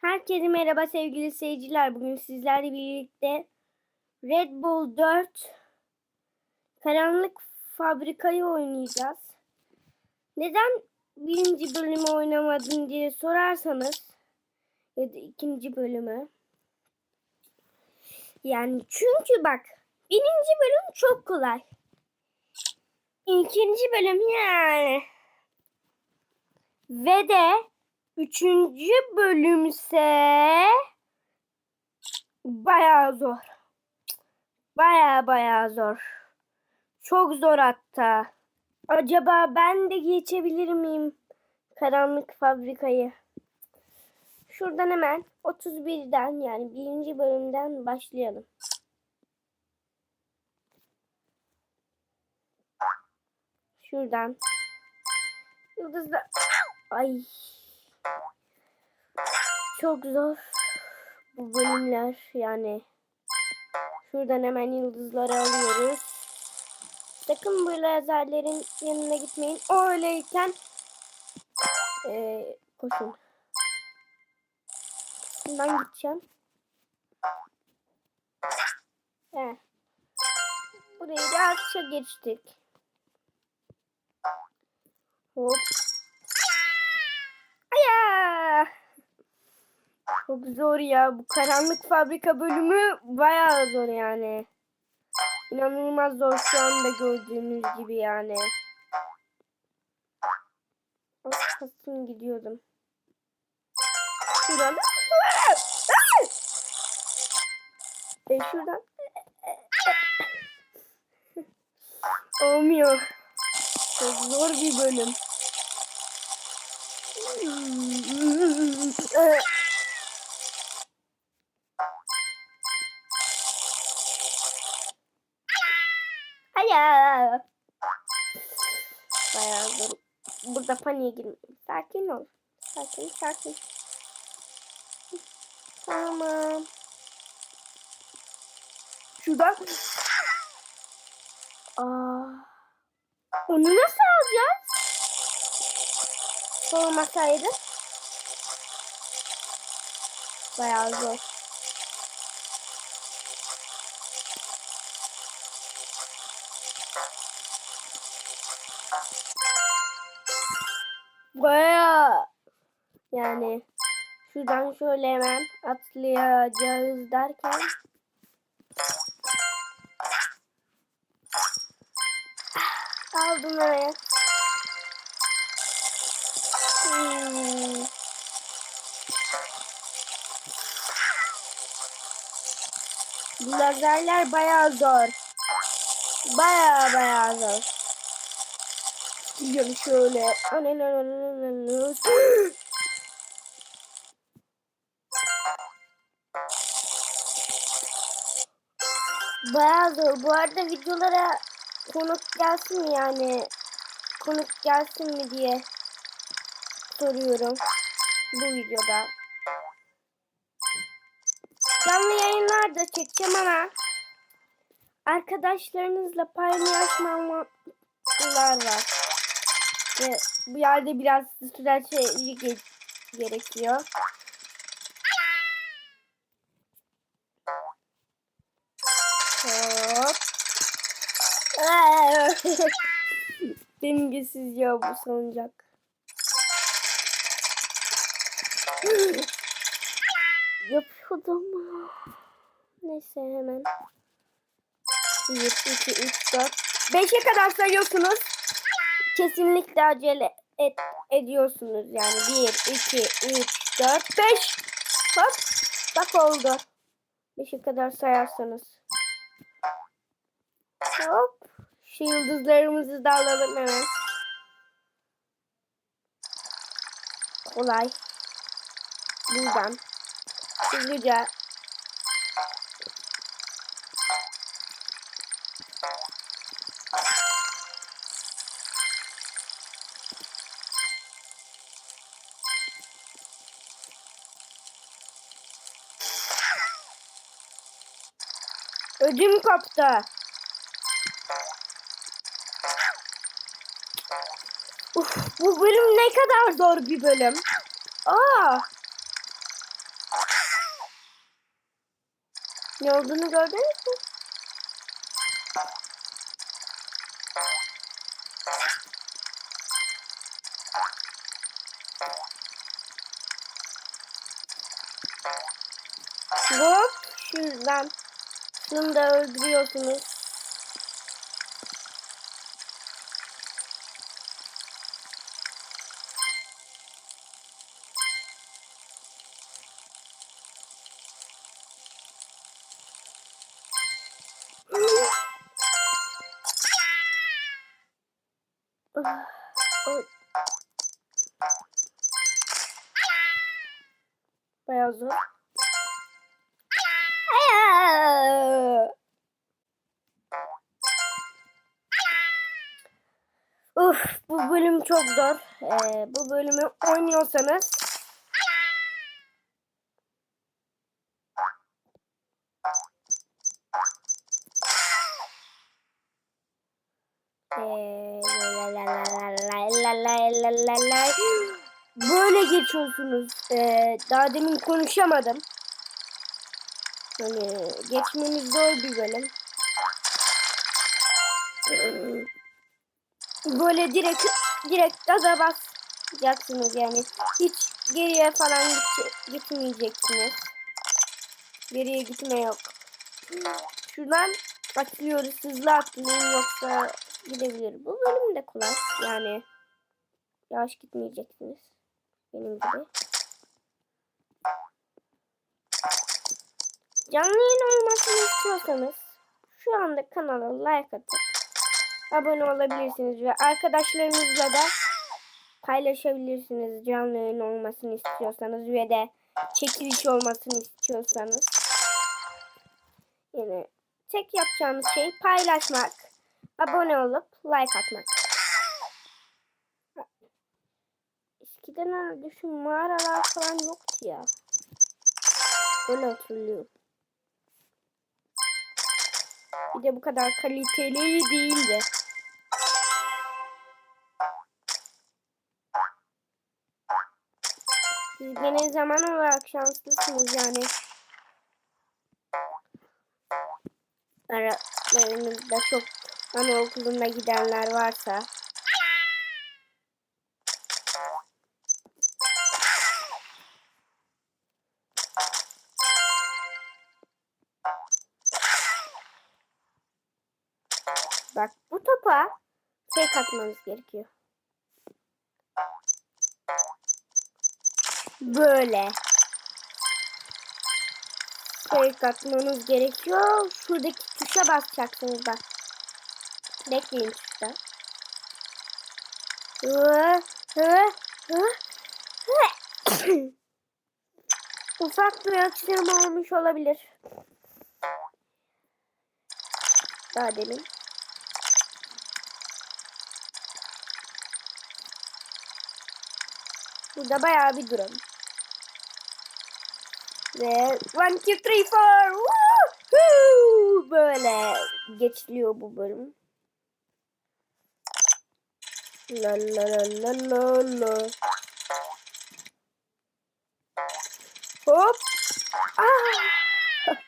Herkese merhaba sevgili seyirciler. Bugün sizlerle birlikte Red Bull 4 Karanlık Fabrikayı oynayacağız. Neden birinci bölümü oynamadın diye sorarsanız ya da ikinci bölümü. Yani çünkü bak birinci bölüm çok kolay. İkinci bölüm yani. Ve de üçüncü bölümse bayağı zor. Bayağı bayağı zor. Çok zor hatta. Acaba ben de geçebilir miyim karanlık fabrikayı? Şuradan hemen 31'den yani birinci bölümden başlayalım. Şuradan. Yıldızlar. Ay. Çok zor bu bölümler yani. Şuradan hemen yıldızları alıyoruz. Sakın bu lazerlerin yanına gitmeyin. O öyleyken eee, koşun. Bundan gideceğim. He. Burayı rahatça geçtik. Hop. Aya! Çok zor ya. Bu karanlık fabrika bölümü bayağı zor yani. İnanılmaz zor şu anda gördüğünüz gibi yani. Az kalsın gidiyordum. Şuradan. E şuradan. Olmuyor. Çok zor bir bölüm. Burada paniğe girmeyin. Sakin ol. Sakin sakin. Tamam. Şuradan. Aa. Onu nasıl alacağız? Olmasaydı. Bayağı zor. Bayağı yani şuradan şöyle hemen atlayacağız derken aldım oraya. Hmm. Lazerler bayağı zor. Bayağı bayağı zor. Gidiyorum şöyle. Bayağı. Bu arada videolara konuk gelsin mi yani? Konuk gelsin mi diye soruyorum bu videoda. Canlı yayınlar da çekeceğim ama arkadaşlarınızla paylaşmamalar var. Ve bu yerde biraz strateji ge- gerekiyor. Hop. Dengesiz ya bu salıncak. Yapıyordum. Neyse hemen. 1, 2, 3, 4. 5'e kadar sayıyorsunuz. Kesinlikle acele et, ediyorsunuz yani. 1, 2, 3, 4, 5. Hop. Bak oldu. 5'e kadar sayarsanız. Hop. Şu yıldızlarımızı da alalım hemen. Kolay. Buradan. Hızlıca. Ödüm kapta. Uf, bu bölüm ne kadar zor bir bölüm. Aa. Ne olduğunu gördünüz mü? Hop şuradan şunu da öldürüyorsunuz. Bayağı zor. Uf, bu bölüm çok zor. Ee, bu bölümü oynuyorsanız Böyle geçiyorsunuz. Ee, daha demin konuşamadım. Hani geçmeniz zor bir bölüm. Böyle direkt direkt gaza basacaksınız yani. Hiç geriye falan git, gitmeyeceksiniz. Geriye gitme yok. Şuradan atlıyoruz. Hızlı atlayın yoksa gidebilir. Bu bölüm de kolay. Yani yavaş gitmeyeceksiniz. Benim gibi. Canlı yayın olmasını istiyorsanız şu anda kanala like atıp abone olabilirsiniz ve arkadaşlarınızla da paylaşabilirsiniz canlı yayın olmasını istiyorsanız ve de çekiliş olmasını istiyorsanız. Yani tek yapacağınız şey paylaşmak, abone olup like atmak. Eskiden herhalde şu mağaralar falan yoktu ya. Öyle hatırlıyorum. Bir de bu kadar kaliteli değildi. Siz gene zaman olarak şanslısınız yani. Aralarınızda çok anaokuluna gidenler varsa. Bak bu topa tek atmanız gerekiyor. Böyle. Tek atmanız gerekiyor. Şuradaki tuşa basacaksınız bak. Bekleyin tuşta. Hı, hı, hı. Ufak bir aksiyon olmuş olabilir. Daha demin. Burada bayağı bir durum. Ve one, two, three, four. Woohoo! Böyle geçiliyor bu bölüm. La la la la la la. Hop. Ah!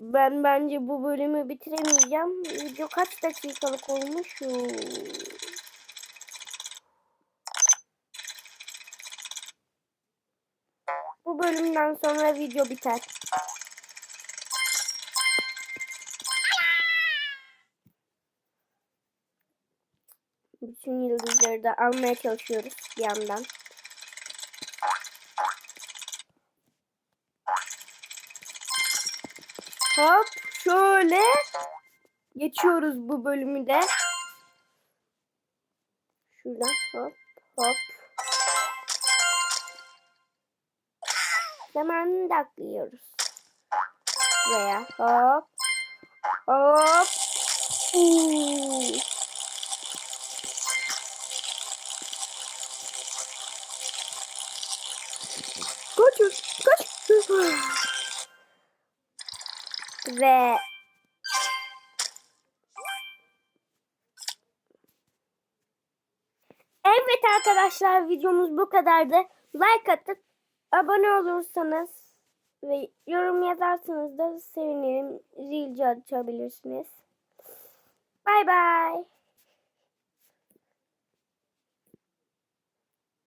Ben bence bu bölümü bitiremeyeceğim. Video kaç dakikalık olmuş? Bölümden sonra video biter. Bütün yıldızları da almaya çalışıyoruz bir yandan. Hop şöyle geçiyoruz bu bölümü de. Şuradan hop hop. Zamanını da atlıyoruz. Buraya hop. Hop. Uuu. Koş, koş. Ve Evet arkadaşlar videomuz bu kadardı. Like atıp abone olursanız Ve yorum yazarsanız da sevinirim. Zilci açabilirsiniz. Bay bay.